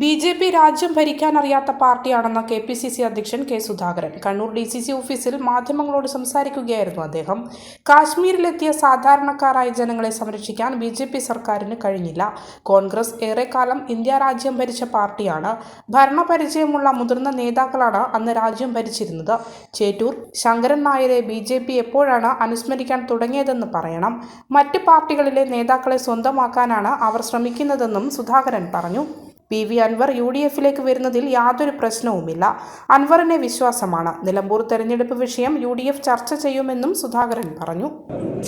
B J P രാജ്യം ഭരിക്കാനറിയാത്ത പാർട്ടിയാണെന്ന് കെ പി സി സി അധ്യക്ഷൻ K Sudhakaran. Kannur D C C ഓഫീസിൽ മാധ്യമങ്ങളോട് സംസാരിക്കുകയായിരുന്നു അദ്ദേഹം. കാശ്മീരിലെത്തിയ സാധാരണക്കാരായ ജനങ്ങളെ സംരക്ഷിക്കാൻ ബി ജെ പി സർക്കാരിന് കഴിഞ്ഞില്ല. കോൺഗ്രസ് ഏറെക്കാലം ഇന്ത്യ രാജ്യം ഭരിച്ച പാർട്ടിയാണ്. ഭരണപരിചയമുള്ള മുതിർന്ന നേതാക്കളാണ് അന്ന് രാജ്യം ഭരിച്ചിരുന്നത്. ചേറ്റൂർ ശങ്കരൻ നായരെ ബി ജെ പി എപ്പോഴാണ് അനുസ്മരിക്കാൻ തുടങ്ങിയതെന്ന് പറയണം. മറ്റ് പാർട്ടികളിലെ നേതാക്കളെ സ്വന്തമാക്കാനാണ് അവർ ശ്രമിക്കുന്നതെന്നും സുധാകരൻ പറഞ്ഞു. P V Anwar U D എഫിലേക്ക് വരുന്നതിൽ യാതൊരു പ്രശ്നവുമില്ല. അൻവറിനെ വിശ്വാസമാണ്. നിലമ്പൂർ തെരഞ്ഞെടുപ്പ് വിഷയം യു ഡി എഫ് ചർച്ച ചെയ്യുമെന്നും സുധാകരൻ പറഞ്ഞു.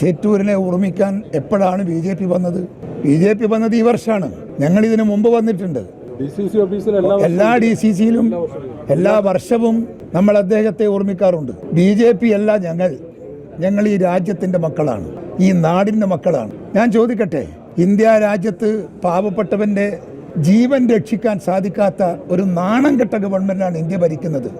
ചേറ്റൂരിനെ ഓർമ്മിക്കാൻ എപ്പോഴാണ് ബി ജെ പി വന്നത്? ബി ജെ പി വന്നത് ഈ വർഷമാണ്. ഞങ്ങൾ ഇതിനു മുമ്പ് വന്നിട്ടുണ്ട്. എല്ലാ ഡി സി സിയിലും എല്ലാ വർഷവും നമ്മൾ അദ്ദേഹത്തെ ഓർമ്മിക്കാറുണ്ട്. ബി ജെ പി അല്ല ഞങ്ങൾ. ഞങ്ങൾ ഈ രാജ്യത്തിന്റെ മക്കളാണ്. ഈ നാടിന്റെ മക്കളാണ്. ഞാൻ ചോദിക്കട്ടെ ഇന്ത്യ രാജ്യത്ത് പാവപ്പെട്ടവന്റെ ജീവൻ രക്ഷിക്കാൻ സാധിക്കാത്ത ഒരു നാണം കെട്ട ഗവൺമെന്റാണ് ഇന്ത്യ ഭരിക്കുന്നത്.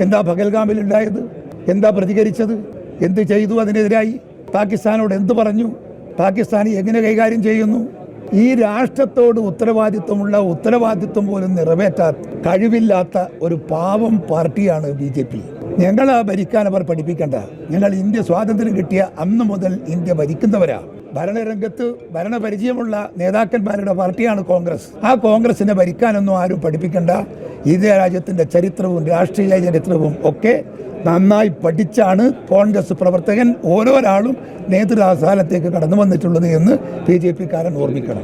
എന്താ പകൽഗാമിലുണ്ടായത്? എന്താ പ്രതികരിച്ചത്? എന്ത് ചെയ്തു അതിനെതിരായി? പാകിസ്ഥാനോട് എന്ത് പറഞ്ഞു? പാകിസ്ഥാൻ എങ്ങനെ കൈകാര്യം ചെയ്യുന്നു? ഈ രാഷ്ട്രത്തോട് ഉത്തരവാദിത്വമുള്ള ഉത്തരവാദിത്വം പോലും നിറവേറ്റാത്ത കഴിവില്ലാത്ത ഒരു പാവം പാർട്ടിയാണ് ബി ജെ പി. ഞങ്ങൾ ഭരിക്കാൻ അവർ പഠിപ്പിക്കേണ്ട. ഞങ്ങൾ ഇന്ത്യ സ്വാതന്ത്ര്യം കിട്ടിയ അന്ന് മുതൽ ഇന്ത്യ ഭരിക്കുന്നവരാ. ഭരണരംഗത്ത് ഭരണപരിചയമുള്ള നേതാക്കന്മാരുടെ പാർട്ടിയാണ് കോൺഗ്രസ്. ആ കോൺഗ്രസിനെ ഭരിക്കാനൊന്നും ആരും പഠിപ്പിക്കേണ്ട. ഇന്ത്യ രാജ്യത്തിന്റെ ചരിത്രവും രാഷ്ട്രീയ ചരിത്രവും ഒക്കെ നന്നായി പഠിച്ചാണ് കോൺഗ്രസ് പ്രവർത്തകൻ ഓരോരാളും നേതൃസ്ഥാനത്തേക്ക് കടന്നു വന്നിട്ടുള്ളത് എന്ന് ബി ജെ പിക്കാരൻ ഓർമ്മിക്കണം.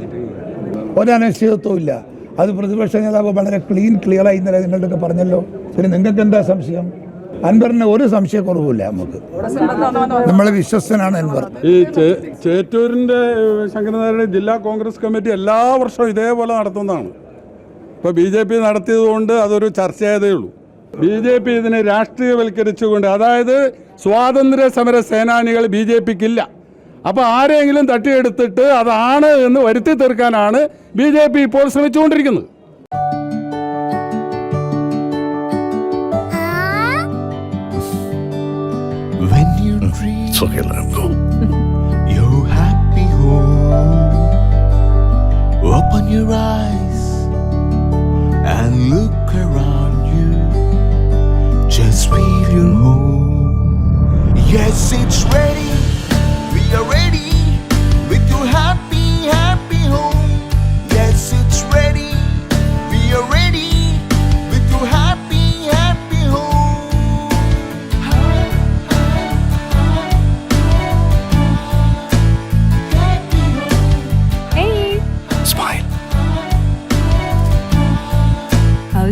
ഒരനിശ്ചിതത്വവും ഇല്ല. അത് പ്രതിപക്ഷ നേതാവ് വളരെ ക്ലീൻ ക്ലിയറായി ഇന്നലെ നിങ്ങളുടെയൊക്കെ പറഞ്ഞല്ലോ. പിന്നെ നിങ്ങൾക്ക് എന്താ സംശയം? അൻവറിന് ഒരു സംശയക്കുറവുമില്ല നമുക്ക്. നമ്മൾ വിശ്വസ്തനാണ് അൻവർ. ഈ ചേറ്റൂരിന്റെ ശങ്കരനാരായണ ജില്ലാ കോൺഗ്രസ് കമ്മിറ്റി എല്ലാ വർഷവും ഇതേപോലെ നടത്തുന്നതാണ്. ഇപ്പോൾ ബി ജെ പി നടത്തിയതുകൊണ്ട് അതൊരു ചർച്ചയായതേ ഉള്ളൂ. ബി ജെ പി ഇതിനെ രാഷ്ട്രീയവൽക്കരിച്ചുകൊണ്ട് അതായത് സ്വാതന്ത്ര്യ സമര സേനാനികൾ ബി ജെ പിക്കില്ല. അപ്പോൾ ആരെങ്കിലും തട്ടിയെടുത്തിട്ട് അതാണ് എന്ന് വരുത്തി തീർക്കാനാണ് ബി ജെ പി ഇപ്പോൾ ശ്രമിച്ചുകൊണ്ടിരിക്കുന്നത്. It's okay, go. your happy home, open your eyes and look around you. Just feel your home. Yes, it's ready.